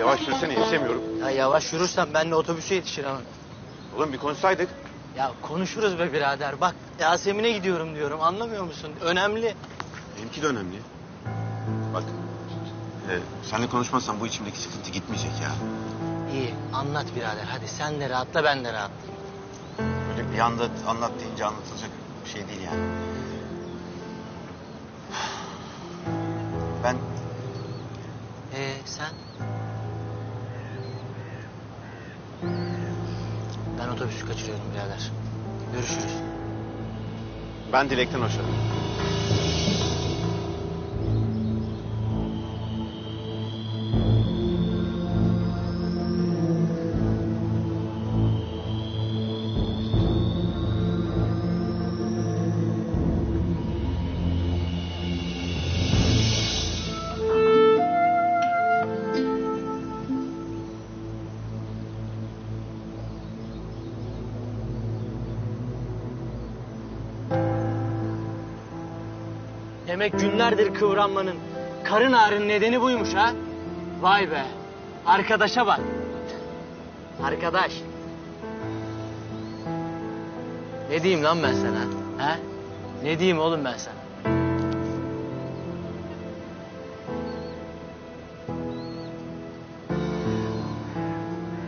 Yavaş sürsene yetişemiyorum. Ya yavaş yürürsen ben de otobüse yetişirim. Oğlum bir konuşsaydık. Ya konuşuruz be birader. Bak Yasemin'e gidiyorum diyorum. Anlamıyor musun? Önemli. Benimki de önemli. Bak. E, seninle konuşmazsam bu içimdeki sıkıntı gitmeyecek ya. İyi anlat birader. Hadi sen de rahatla ben de rahatlayayım. Böyle bir anda anlat deyince anlatılacak bir şey değil yani. Ben Ee sen? Ben otobüsü kaçırıyorum birader. Görüşürüz. ben Dilek'ten hoşlanıyorum. Demek günlerdir kıvranmanın, karın ağrının nedeni buymuş ha? Vay be. Arkadaşa bak. Arkadaş. Ne diyeyim lan ben sana? Ha? Ne diyeyim oğlum ben sana?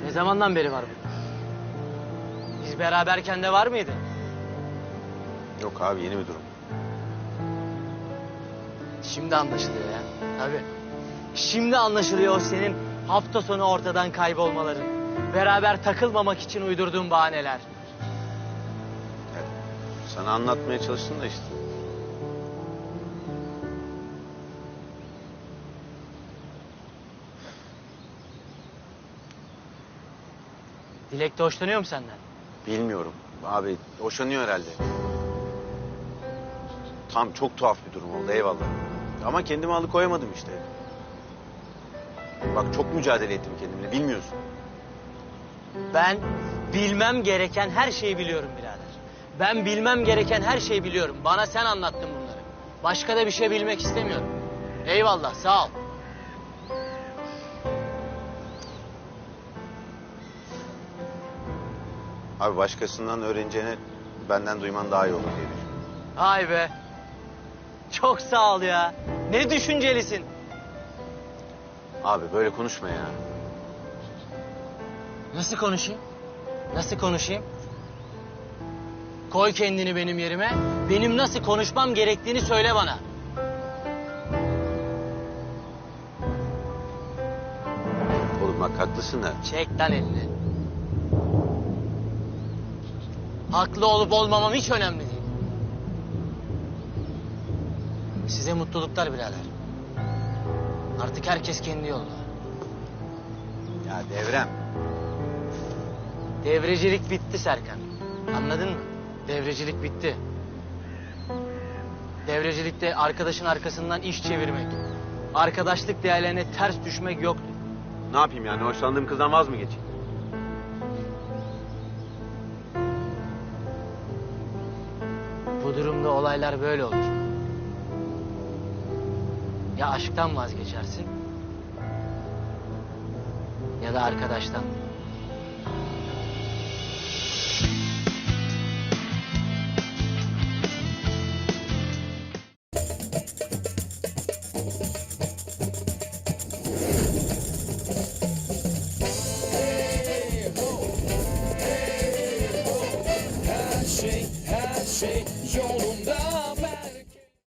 Ne zamandan beri var bu? Biz beraberken de var mıydı? Yok abi yeni bir durum. Şimdi anlaşılıyor ya. Tabii. Şimdi anlaşılıyor o senin hafta sonu ortadan kaybolmaların. Beraber takılmamak için uydurduğun bahaneler. Sana anlatmaya çalıştım da işte. Dilek de hoşlanıyor mu senden? Bilmiyorum. Abi hoşlanıyor herhalde. Tam çok tuhaf bir durum oldu eyvallah. Ama kendimi alıkoyamadım işte. Bak çok mücadele ettim kendimle bilmiyorsun. Ben bilmem gereken her şeyi biliyorum birader. Ben bilmem gereken her şeyi biliyorum. Bana sen anlattın bunları. Başka da bir şey bilmek istemiyorum. Eyvallah sağ ol. Abi başkasından öğreneceğini benden duyman daha iyi olur diye düşünüyorum. Ay be. Çok sağ ol ya. Ne düşüncelisin. Abi böyle konuşma ya. Nasıl konuşayım? Nasıl konuşayım? Koy kendini benim yerime. Benim nasıl konuşmam gerektiğini söyle bana. Oğlum bak haklısın da. Çek lan elini. Haklı olup olmamam hiç önemli değil. Size mutluluklar birader. Artık herkes kendi yolda. Ya Devrem. Devrecilik bitti Serkan. Anladın mı? Devrecilik bitti. Devrecilikte arkadaşın arkasından iş çevirmek, arkadaşlık değerlerine ters düşmek yoktu. Ne yapayım yani hoşlandığım kızdan vaz mı geçeyim? Bu durumda olaylar böyle olur. Ya aşktan vazgeçersin ya da arkadaştan. Yolunda